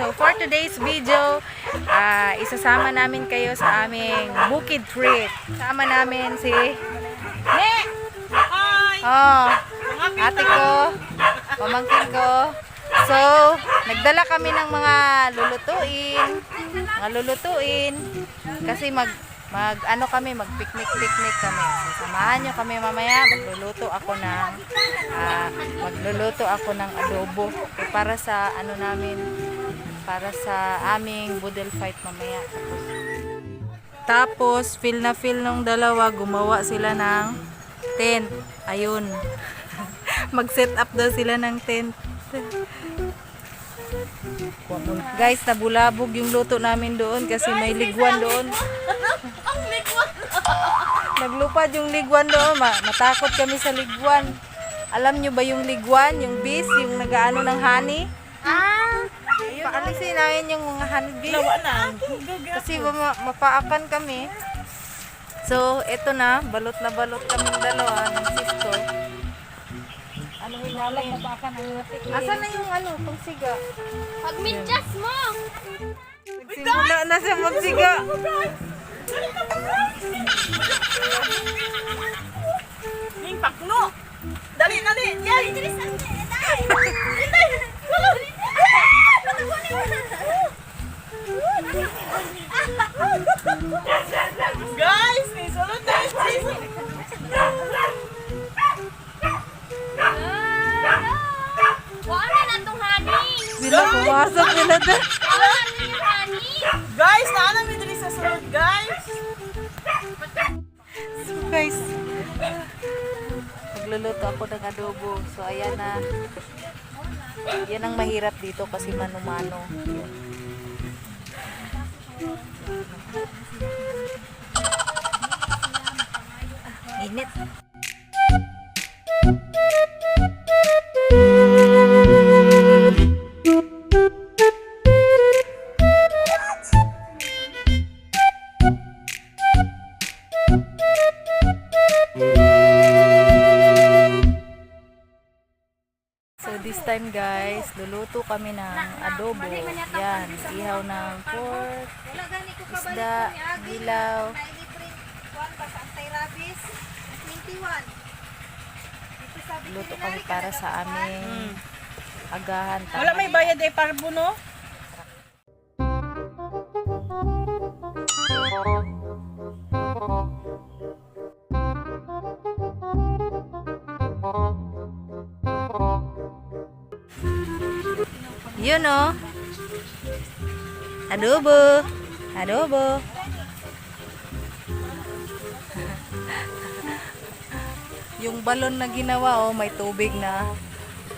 So for today's video, ah, isasama namin kayo sa aming bukid trip. Sama namin si Ne! Hi! Oh, ate ko, pamangkin ko. So, nagdala kami ng mga lulutuin. Mga lulutuin. Kasi mag mag ano kami, mag picnic picnic kami. So, samahan nyo kami mamaya. Magluluto ako ng ah, magluluto ako ng adobo Eh, para sa ano namin para sa aming budel fight mamaya. Tapos, feel na feel nung dalawa, gumawa sila ng tent. Ayun. Mag-set up daw sila ng tent. Guys, nabulabog yung luto namin doon kasi may ligwan doon. Naglupad yung ligwan doon. Ma- matakot kami sa ligwan. Alam nyo ba yung ligwan, yung bees, yung nagaano ng honey? Ah! Paalisin namin yung mga honey bees. Lawa na. Kasi ma- mapaakan kami. So, eto na. Balot na balot kami dalawa ng sis ko. Ano namin? Asan na yung ano, pagsiga? Pagmidyas mo! Nagsimula na siya magsiga. Yung pakno! Dali, dali! Yan! Guys! Pumasok nila doon. Guys! Naalam mo dali sa sulod, guys! Guys, nagluluto ako ng adobo. So, ayan na. Yan ang mahirap dito kasi mano-mano. Init. Luluto kami ng adobo. Yan, ihaw ng pork, isda, dilaw. Luto kami para sa aming agahan. Wala may bayad eh, parbo, no? Yun o. Adobo. Adobo. Yung balon na ginawa oh, may tubig na.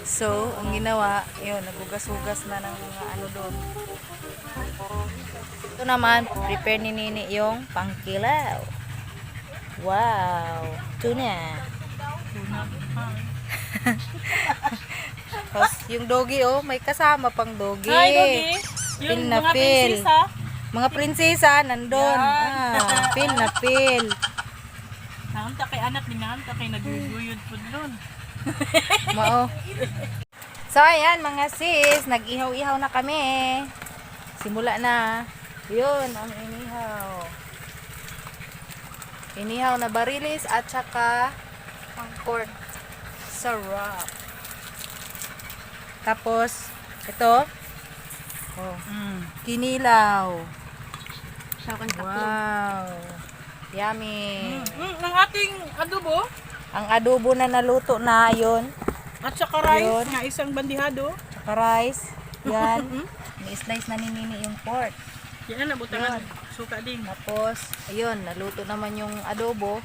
So, ang ginawa, yun, nagugas-hugas na ng mga ano doon. Ito naman, prepare ni Nini yung pangkilaw. Wow! Tuna. Tapos, yung doggy oh, may kasama pang doggy. Hi, Doggy! Yung na mga feel. prinsesa. Mga prinsesa, nandun. Yan. Ah, feel na feel. Nakanta kay anak ni nakanta kay naguguyod po doon. Mao. So, ayan mga sis, nag-ihaw-ihaw na kami. Simula na. Yun, ang inihaw. Inihaw na barilis at saka ang pork. Sarap. Tapos, ito. Oh, Mm. kinilaw. Wow. Yummy. Mm, ang ating adobo Ang adobo na naluto na yun. at saka rice Yun. na isang bandihado. Saka rice. Yan. Ni-slice na ni Nini yung pork. Yan na butangan. Suka din. Tapos, ayun, naluto naman yung adobo.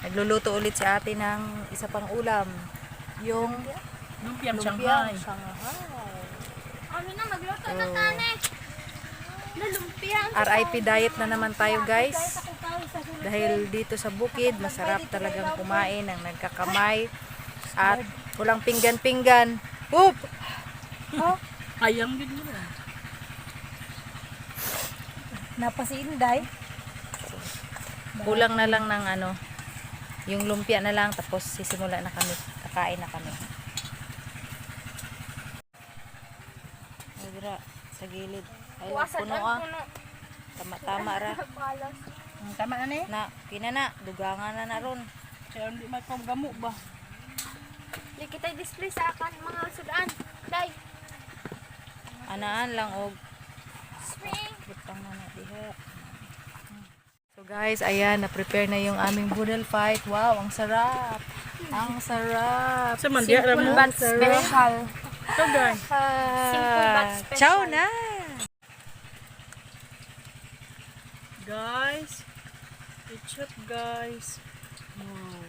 Nagluluto ulit si ate ng isa pang ulam. Yung Lumpiang lumpiang Shanghai. Shanghai. Ano na, magluto na tane! Nalumpia! RIP diet na naman tayo guys. Dahil dito sa bukid, masarap talagang kumain ng nagkakamay. At walang pinggan-pinggan. Oop! Oh, Ayang din mo na. napasiinday. Kulang na lang ng ano, yung lumpia na lang tapos sisimula na kami, kakain na kami. Dira. Sa gilid. Ay, lang, Buwasan puno ah. puno. Tama-tama ra. Ang tama na ni. Na, kina na. Dugangan na na ron. Kaya hindi may pagamo ba? Di kita display sa akan mga sudan. Day. Anaan lang og Spring. butang na na diha. So guys, ayan, na-prepare na yung aming boodle fight. Wow, ang sarap. Ang sarap. Sa alam mo. Ang sarap. So guys. Simple but Ah, special. Ciao na. Guys. It's up guys. Wow.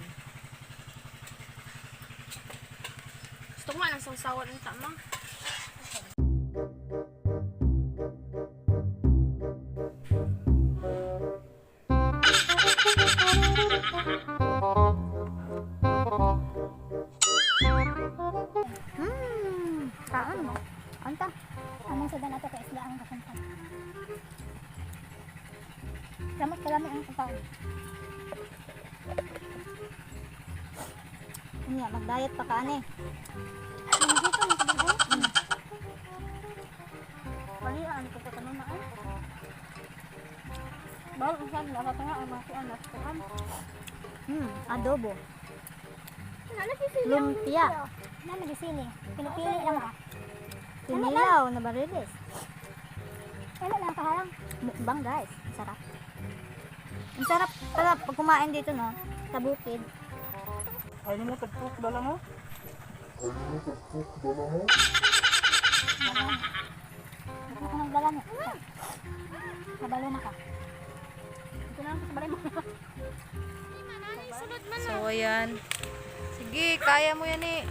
Gusto ko nga ng sawsawan ng tama. Anta, anong sa danato ka isla ang kasunta. Salamat kalami ang kapaon. Iya, mag-diet pa ka ani. Ano dito mo sa dugo? Wali ano ko sa na ay. Bawal usan lahat nga ang mga kuan at kuan. Hmm, adobo. Lumpia. Na nagisili. Pinipili lang ka. Pinilaw na barilis. Ano lang kaharang? Mukbang guys. Sarap. Ang sarap pala pag kumain dito no. Sa bukid. Ay, mo tagpuk dala mo? Ito ka nagdala mo. Kabalo na ka. Ito na lang sa balay mo. Sunod man. So ayan. Sige, kaya mo yan eh.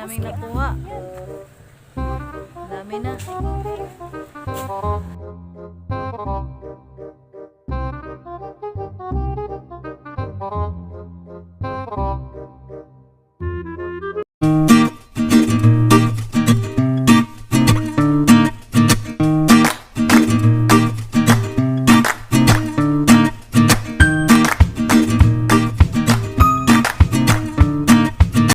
Dami na naming nakuha. Dami na.